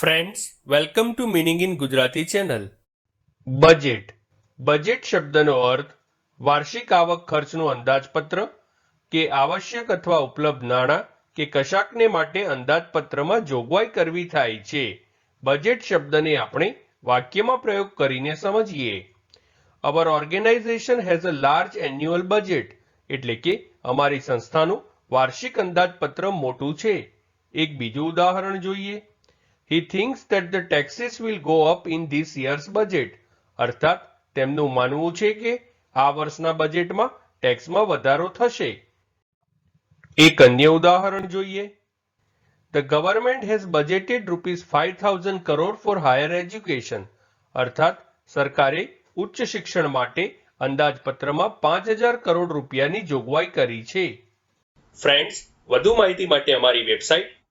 Friends welcome to meaning in Gujarati channel budget budget શબ્દનો અર્થ વાર્ષિક આવક ખર્ચનું અંદાજપત્ર કે આવશ્યક અથવા ઉપલબ્ધ નાણાં કે કશાકને માટે અંદાજપત્રમાં જોગવાઈ કરવી થાય છે. બજેટ શબ્દને આપણે વાક્યમાં પ્રયોગ કરીને સમજીએ. Our organisation has a large annual budget એટલે કે અમારી સંસ્થાનું વાર્ષિક અંદાજપત્ર મોટું છે. એક બીજું ઉદાહરણ જોઈએ. He thinks that the taxes will go up in this year's budget અર્થાત, તેમનું માનવું છે કે આ વર્ષના બજેટમાં ટેક્સમાં વધારો થશે. એક અન્ય ઉદાહરણ જોઈએ. The government has budgeted rupees five thousand crore for higher education અર્થાત, સરકારે ઉચ્ચ શિક્ષણ માટે અંદાજપત્રમાં પાંચ હજાર કરોડ રૂપિયાની જોગવાઈ કરી છે. ફ્રેન્ડ્સ વધુ માહિતી માટે અમારી website